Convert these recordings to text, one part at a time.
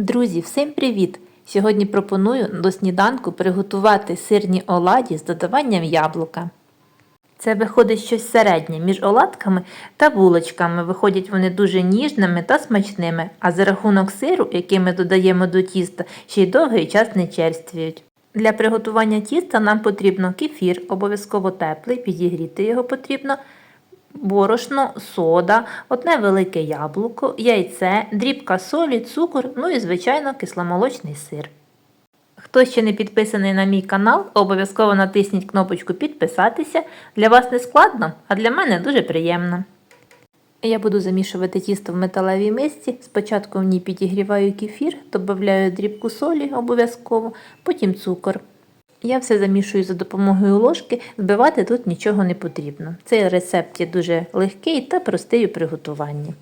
Друзі, всім привіт! Сьогодні пропоную до сніданку приготувати сирні оладі з додаванням яблука. Це виходить щось середнє між оладками та булочками. Виходять вони дуже ніжними та смачними, а за рахунок сиру, який ми додаємо до тіста, ще й довгий час не черствіють. Для приготування тіста нам потрібно кефір, обов'язково теплий, підігріти його потрібно, борошно, сода, одне велике яблуко, яйце, дрібка солі, цукор, ну і, звичайно, кисломолочний сир. Хто ще не підписаний на мій канал, обов'язково натисніть кнопочку підписатися. Для вас не складно, а для мене дуже приємно. Я буду замішувати тісто в металевій мисці. Спочатку в ній підігріваю кефір, додаю дрібку солі обов'язково, потім цукор. Я все замішую за допомогою ложки, збивати тут нічого не потрібно. Цей рецепт є дуже легкий та простий у приготуванні.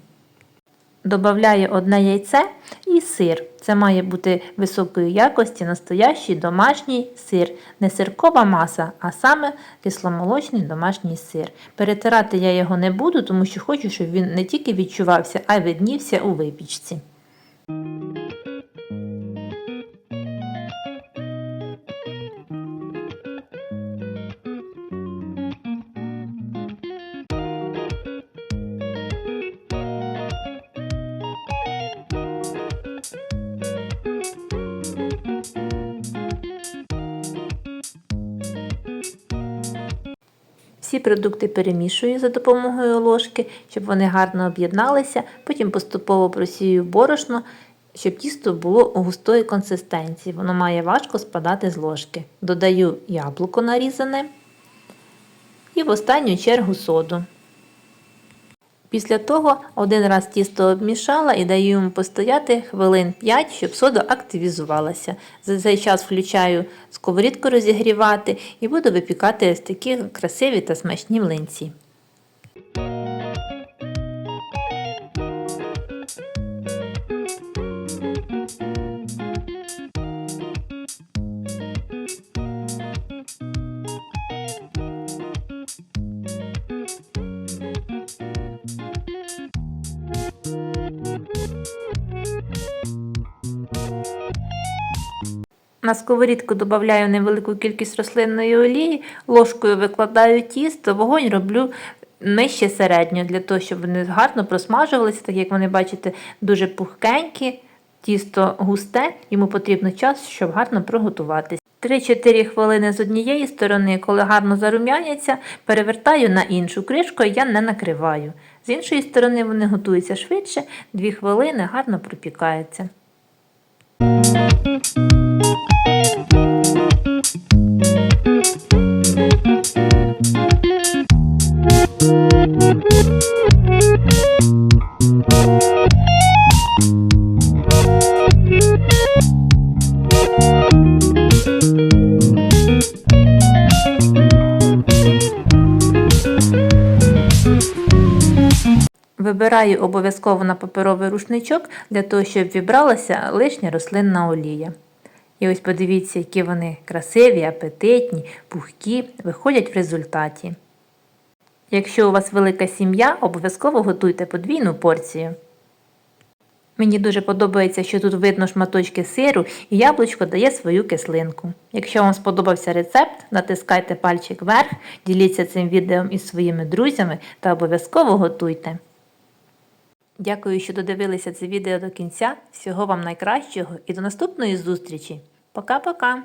Добавляю одне яйце і сир. Це має бути високої якості настоящий домашній сир. Не сиркова маса, а саме кисломолочний домашній сир. Перетирати я його не буду, тому що хочу, щоб він не тільки відчувався, а й виднівся у випічці. Всі продукти перемішую за допомогою ложки, щоб вони гарно об'єдналися. Потім поступово просію борошно, щоб тісто було густої консистенції. Воно має важко спадати з ложки. Додаю яблуко нарізане і в останню чергу соду. Після того один раз тісто обмішала і даю йому постояти хвилин 5, щоб сода активізувалася. За цей час включаю сковорідку розігрівати і буду випікати ось такі красиві та смачні млинці. На сковорідку додаю невелику кількість рослинної олії, ложкою викладаю тісто, вогонь роблю нижче середньо, для того, щоб вони гарно просмажувалися, так як вони, бачите, дуже пухкенькі, тісто густе, йому потрібно час, щоб гарно приготуватися. 3-4 хвилини з однієї сторони, коли гарно зарум'яняться, перевертаю на іншу кришку, я не накриваю. З іншої сторони вони готуються швидше, 2 хвилини гарно пропікаються. Вибираю обов'язково на паперовий рушничок для того, щоб вібралася лишня рослинна олія. І ось подивіться, які вони красиві, апетитні, пухкі, виходять в результаті. Якщо у вас велика сім'я, обов'язково готуйте подвійну порцію. Мені дуже подобається, що тут видно шматочки сиру і яблучко дає свою кислинку. Якщо вам сподобався рецепт, натискайте пальчик вверх, діліться цим відео із своїми друзями та обов'язково готуйте. Дякую, що додивилися це відео до кінця. Всього вам найкращого і до наступної зустрічі. Пока-пока!